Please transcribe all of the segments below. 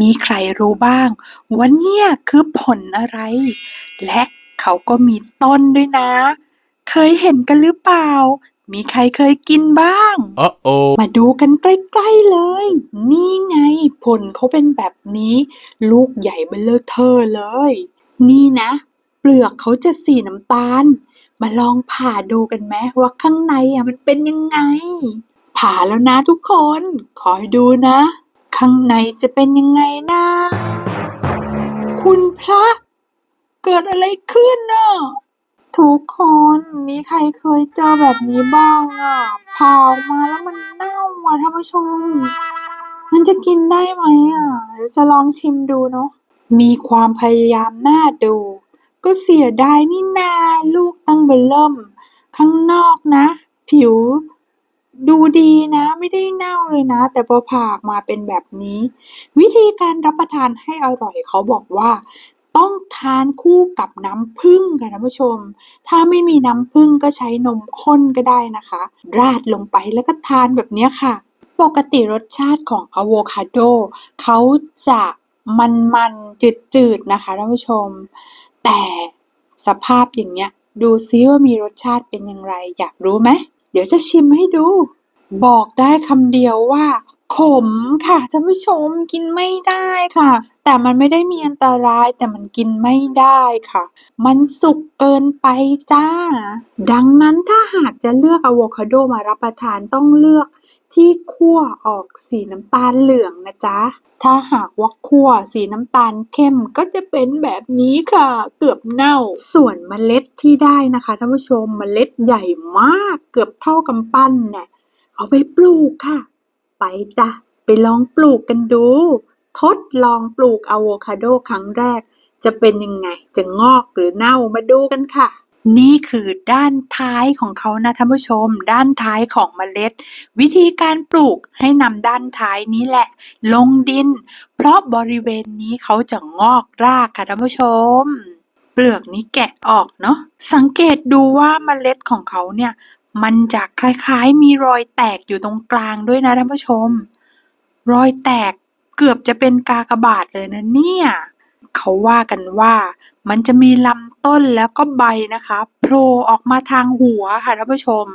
มีใครรู้บ้างว่าเนี่ยคือผลอะไร และเขาก็มีต้นด้วยนะ เคยเห็นกันหรือเปล่า มีใครเคยกินบ้าง Uh-oh. มาดูกันใกล้ๆเลย นี่ไงผลเขาเป็นแบบนี้ ลูกใหญ่เบ้อเลอเทอเลย นี่นะ เปลือกเขาจะสีน้ำตาล มาลองผ่าดูกันไหมว่าข้างในอะมันเป็นยังไง ผ่าแล้วนะทุกคน คอยดูนะ ข้างในจะเป็นยังไงนะ คุณพระ เกิดอะไรขึ้นน่ะ ทุกคนมีใครเคยเจอแบบนี้บ้างอะผ่าออกมาแล้วมันเน่าอะท่านผู้ชม มันจะกินได้ไหมอะเดี๋ยวจะลองชิมดูเนาะมีความพยายามน่าดู ก็เสียดายนี่นาลูกตั้งเบลเริ่ม ข้างนอกนะ ผิว ดูดีนะ ไม่ได้เน่าเลยนะ แต่พอผ่าออกมาเป็นแบบนี้ วิธีการรับประทานให้อร่อยเขาบอกว่า ต้องทานคู่กับน้ำผึ้งค่ะท่านผู้ชม ถ้าไม่มีน้ำผึ้งก็ใช้นมข้นก็ได้นะคะ ราดลงไปแล้วก็ทานแบบนี้ค่ะ ปกติรสชาติของอะโวคาโดเขาจะมันๆจืดๆนะคะท่านผู้ชม แต่สภาพอย่างเงี้ยดูซิว่ามีรสชาติเป็นอย่างไร อยากรู้ไหม เดี๋ยวจะชิมให้ดู บอกได้คำเดียวว่าขมค่ะท่านผู้ชม กินไม่ได้ค่ะ แต่มันไม่ได้มีอันตรายแต่มันกินไม่ได้ค่ะ มันสุกเกินไปจ้า ดังนั้นถ้าหากจะเลือกอะโวคาโดมารับประทานต้องเลือกที่คั่วออกสีน้ำตาลเหลืองนะจ๊ะ ถ้าหากว่าคั่วสีน้ำตาลเข้มก็จะเป็นแบบนี้ค่ะ เกือบเน่า ส่วนเมล็ดที่ได้นะคะท่านผู้ชมเมล็ดใหญ่มากเกือบเท่ากำปั้นเนี่ย เอาไปปลูกค่ะ ไปจ้ะไปลองปลูกกันดู ทดลองปลูกอะโวคาโดครั้งแรก จะเป็นยังไง จะงอกหรือเน่ามาดูกันค่ะ นี่คือด้านท้ายของเขานะท่านผู้ชม ด้านท้ายของเมล็ด วิธีการปลูกให้นำด้านท้ายนี้แหละ ลงดิน เพราะบริเวณนี้เขาจะงอกรากค่ะท่านผู้ชมเปลือกนี้แกะออกเนาะสังเกตดูว่าเมล็ดของเขาเนี่ย มันจะคล้ายๆ มีรอยแตกอยู่ตรงกลางด้วยนะท่านผู้ชม รอยแตกเกือบจะเป็นกากบาทเลยนะเนี่ยเขาว่ากันว่ามันจะมีลำต้นแล้วก็ใบนะคะโผล่ออกมาทางหัวค่ะท่านผู้ชม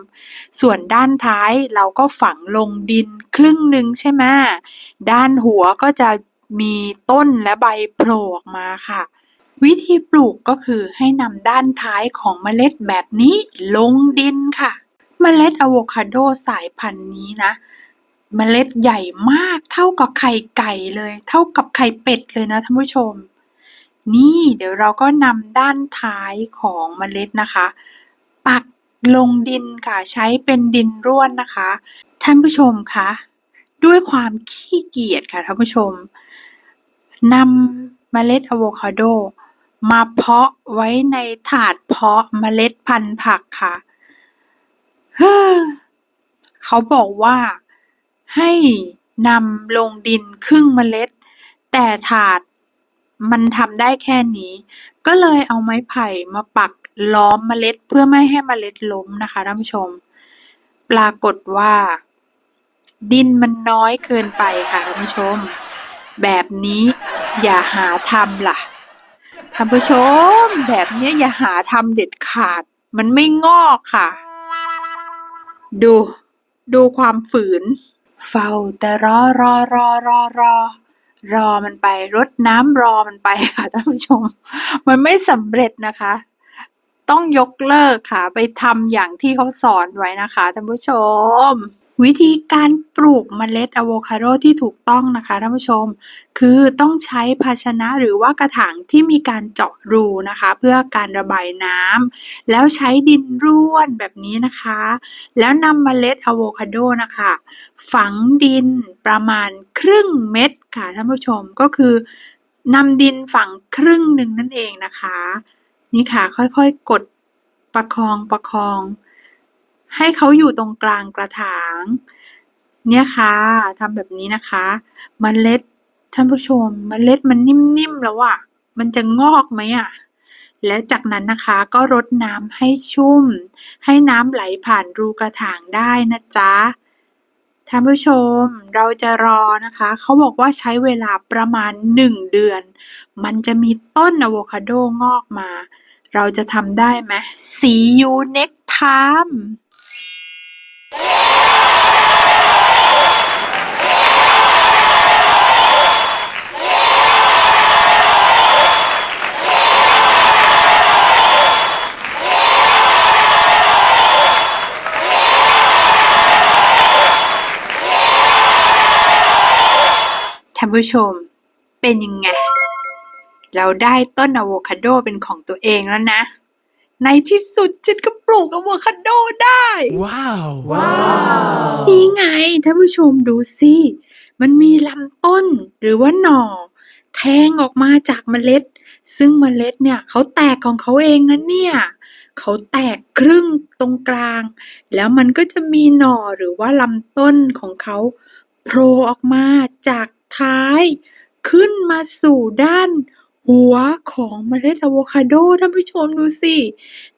ส่วนด้านท้ายเราก็ฝังลงดินครึ่งหนึ่งใช่ไหมด้านหัวก็จะมีต้นและใบโผล่ออกมาค่ะ วิธีปลูกก็คือให้นำด้านท้ายของเมล็ดแบบนี้ลงดินค่ะ เมล็ดอะโวคาโดสายพันธุ์นี้นะ เมล็ดใหญ่มากเท่ากับไข่ไก่เลย เท่ากับไข่เป็ดเลยนะท่านผู้ชม นี่เดี๋ยวเราก็นำด้านท้ายของเมล็ดนะคะ ปักลงดินค่ะใช้เป็นดินร่วนนะคะ ท่านผู้ชมคะด้วยความขี้เกียจค่ะท่านผู้ชมนำเมล็ดอะโวคาโดมาเพาะไว้ในถาดเพาะเมล็ดพันธุ์ผักค่ะ เขาบอกว่าให้นำลงดินครึ่งเมล็ด แต่ถาดมันทำได้แค่นี้ ก็เลยเอาไม้ไผ่มาปักล้อมเมล็ดเพื่อไม่ให้เมล็ดล้มนะคะท่านผู้ชม ปรากฏว่า ดินมันน้อยเกินไปค่ะท่านผู้ชม แบบนี้อย่าหาทำล่ะท่านผู้ชม แบบนี้อย่าหาทำเด็ดขาด มันไม่งอกค่ะ ดู ดูความฝืน เฝ้าแต่รอรอรอรอรอ รอมันไปรดน้ำรอมันไปค่ะท่านผู้ชม มันไม่สำเร็จนะคะ ต้องยกเลิกค่ะ ไปทำอย่างที่เขาสอนไว้นะคะท่านผู้ชม วิธีการปลูกเมล็ดอะโวคาโดที่ถูกต้องนะคะท่านผู้ชม คือต้องใช้ภาชนะหรือว่ากระถางที่มีการเจาะรูนะคะ เพื่อการระบายน้ำแล้วใช้ดินร่วนแบบนี้นะคะ แล้วนำเมล็ดอะโวคาโดนะคะ ฝังดินประมาณครึ่งเม็ดค่ะท่านผู้ชมก็คือนำดินฝังครึ่งหนึ่งนั่นเองนะคะ นี่ค่ะค่อยๆกดประคองประคอง ให้เขาอยู่ตรงกลางกระถาง เนี่ยค่ะทำแบบนี้นะคะมเมล็ดท่านผู้ชมมเมล็ดมันนิ่มๆแล้วอะมันจะงอกไหมอะและจากนั้นนะคะก็รดน้ำให้ชุ่ม ให้น้ำไหลผ่านรูกระถางได้นะจ๊ะท่านผู้ชมเราจะรอนะคะ เขาบอกว่าใช้เวลาประมาณ 1 เดือน มันจะมีต้นอะโวคาโดงอกมา เราจะทำได้ไหม See you next time ท่านผู้ชมเป็นยังไง เราได้ต้นอะโวคาโดเป็นของตัวเองแล้วนะ ในที่สุดฉันก็ปลูกอะโวคาโดได้ Wow! นี่ไงท่านผู้ชมดูสิ มันมีลำต้นหรือว่าหน่อ แทงออกมาจากเมล็ด ซึ่งเมล็ดเนี่ยเขาแตกของเขาเองนะเนี่ย เขาแตกครึ่งตรงกลาง แล้วมันก็จะมีหน่อหรือว่าลำต้นของเขาโผล่ออกมาจากท้าย ขึ้นมาสู่ด้าน หัวของเมล็ดอะโวคาโดท่านผู้ชมดูสิ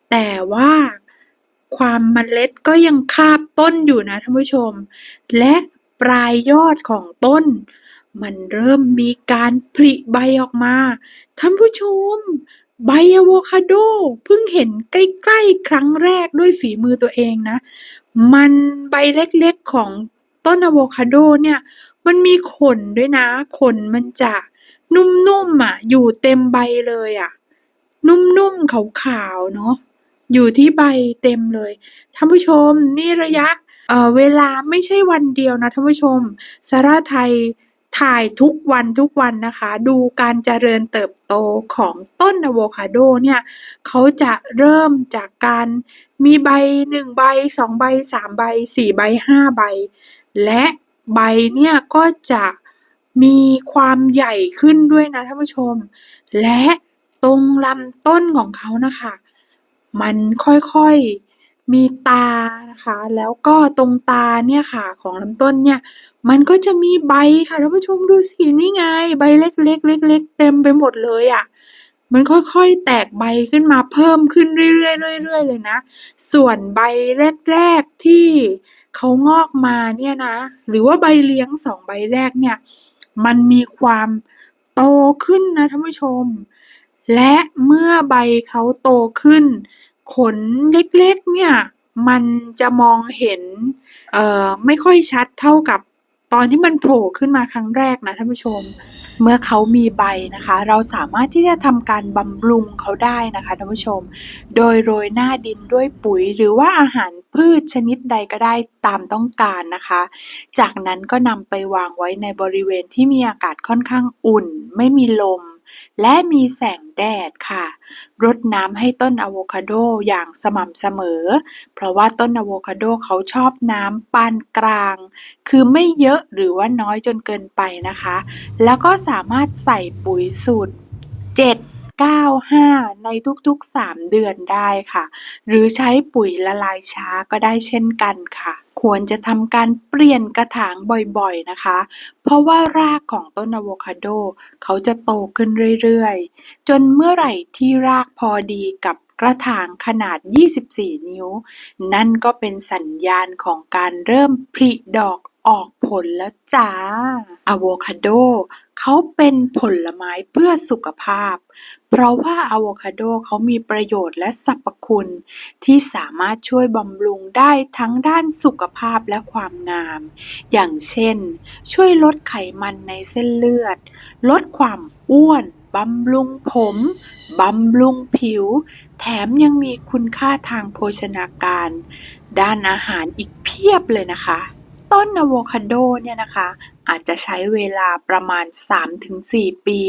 แต่ว่าความเมล็ดก็ยังคาบต้นอยู่นะท่านผู้ชม และปลายยอดของต้น มันเริ่มมีการผลิใบออกมาท่านผู้ชม ใบอะโวคาโดเพิ่งเห็นใกล้ๆ ครั้งแรกด้วยฝีมือตัวเองนะ มันใบเล็กๆของต้นอะโวคาโดเนี่ย มันมีขนด้วยนะ ขนมันจะ นุ่มๆอะอยู่เต็มใบเลยอะนุ่มๆขาวๆเนาะ อยู่ที่ใบเต็มเลย ท่านผู้ชมนี่ระยะ เอ่อ เวลาไม่ใช่วันเดียวนะท่านผู้ชมสาราไทยถ่ายทุกวันทุกวันนะคะ ดูการเจริญเติบโตของต้นอะโวคาโดเนี่ยเขาจะเริ่มจากการมีใบหนึ่งใบสองใบสามใบสี่ใบห้าใบ และใบเนี่ยก็จะ มีความใหญ่ขึ้นด้วยนะท่านผู้ชม และตรงลำต้นของเขานะคะ มันค่อยๆมีตานะคะ แล้วก็ตรงตาเนี่ยค่ะของลำต้นเนี่ย มันก็จะมีใบค่ะท่านผู้ชมดูสินี่ไง ใบเล็กๆเล็กๆเต็มไปหมดเลยอะ่ะมันค่อยๆ แตกใบขึ้นมาเพิ่มขึ้นเรื่อยๆเรื่อยๆเลยนะ ส่วนใบแรกๆที่เขางอกมาเนี่ยนะ หรือว่าใบเลี้ยงสองใบแรกเนี่ย มันมีความโตขึ้นนะท่านผู้ชม และเมื่อใบเขาโตขึ้น ขนเล็กๆเนี่ยมันจะมองเห็น เอ่อ ไม่ค่อยชัดเท่ากับตอนที่มันโผล่ขึ้นมาครั้งแรกนะท่านผู้ชม เมื่อเขามีใบนะคะ เราสามารถที่จะทำการบำรุงเขาได้นะคะท่านผู้ชม โดยโรยหน้าดินด้วยปุ๋ย หรือว่าอาหารพืชชนิดใดก็ได้ตามต้องการนะคะ จากนั้นก็นำไปวางไว้ในบริเวณที่มีอากาศค่อนข้างอุ่น ไม่มีลม และมีแสงแดดค่ะ รดน้ำให้ต้นอะโวคาโดอย่างสม่ำเสมอ เพราะว่าต้นอะโวคาโดเขาชอบน้ำปานกลาง คือไม่เยอะหรือว่าน้อยจนเกินไปนะคะ แล้วก็สามารถใส่ปุ๋ยสูตร 7 9 5 ในทุกๆ 3 เดือนได้ค่ะ หรือใช้ปุ๋ยละลายช้าก็ได้เช่นกันค่ะ ควรจะทำการเปลี่ยนกระถางบ่อยๆนะคะ เพราะว่ารากของต้นอะโวคาโดเขาจะโตขึ้นเรื่อยๆ จนเมื่อไหร่ที่รากพอดีกับกระถางขนาด 24 นิ้ว นั่นก็เป็นสัญญาณของการเริ่มผลิดอก ออกผลแล้วจ้า อะโวคาโดเขาเป็นผลไม้เพื่อสุขภาพ เพราะว่าอะโวคาโดเขามีประโยชน์และสรรพคุณ ที่สามารถช่วยบำรุงได้ทั้งด้านสุขภาพและความงาม อย่างเช่น ช่วยลดไขมันในเส้นเลือด ลดความอ้วนบำรุงผม บำรุงผิว แถมยังมีคุณค่าทางโภชนาการ ด้านอาหารอีกเพียบเลยนะคะ ต้นอะโวคาโดเนี่ยนะคะ อาจจะใช้เวลาประมาณ 3-4 ปี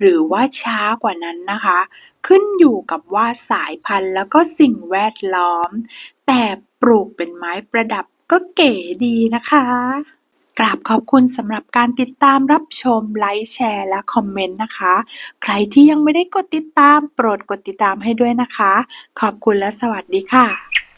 หรือว่าช้ากว่านั้นนะคะ ขึ้นอยู่กับว่าสายพันธุ์แล้วก็สิ่งแวดล้อม แต่ปลูกเป็นไม้ประดับก็เก๋ดีนะคะกราบขอบคุณสำหรับการติดตามรับชม ไลค์แชร์และคอมเมนต์นะคะ ใครที่ยังไม่ได้กดติดตามโปรดกดติดตามให้ด้วยนะคะ ขอบคุณและสวัสดีค่ะ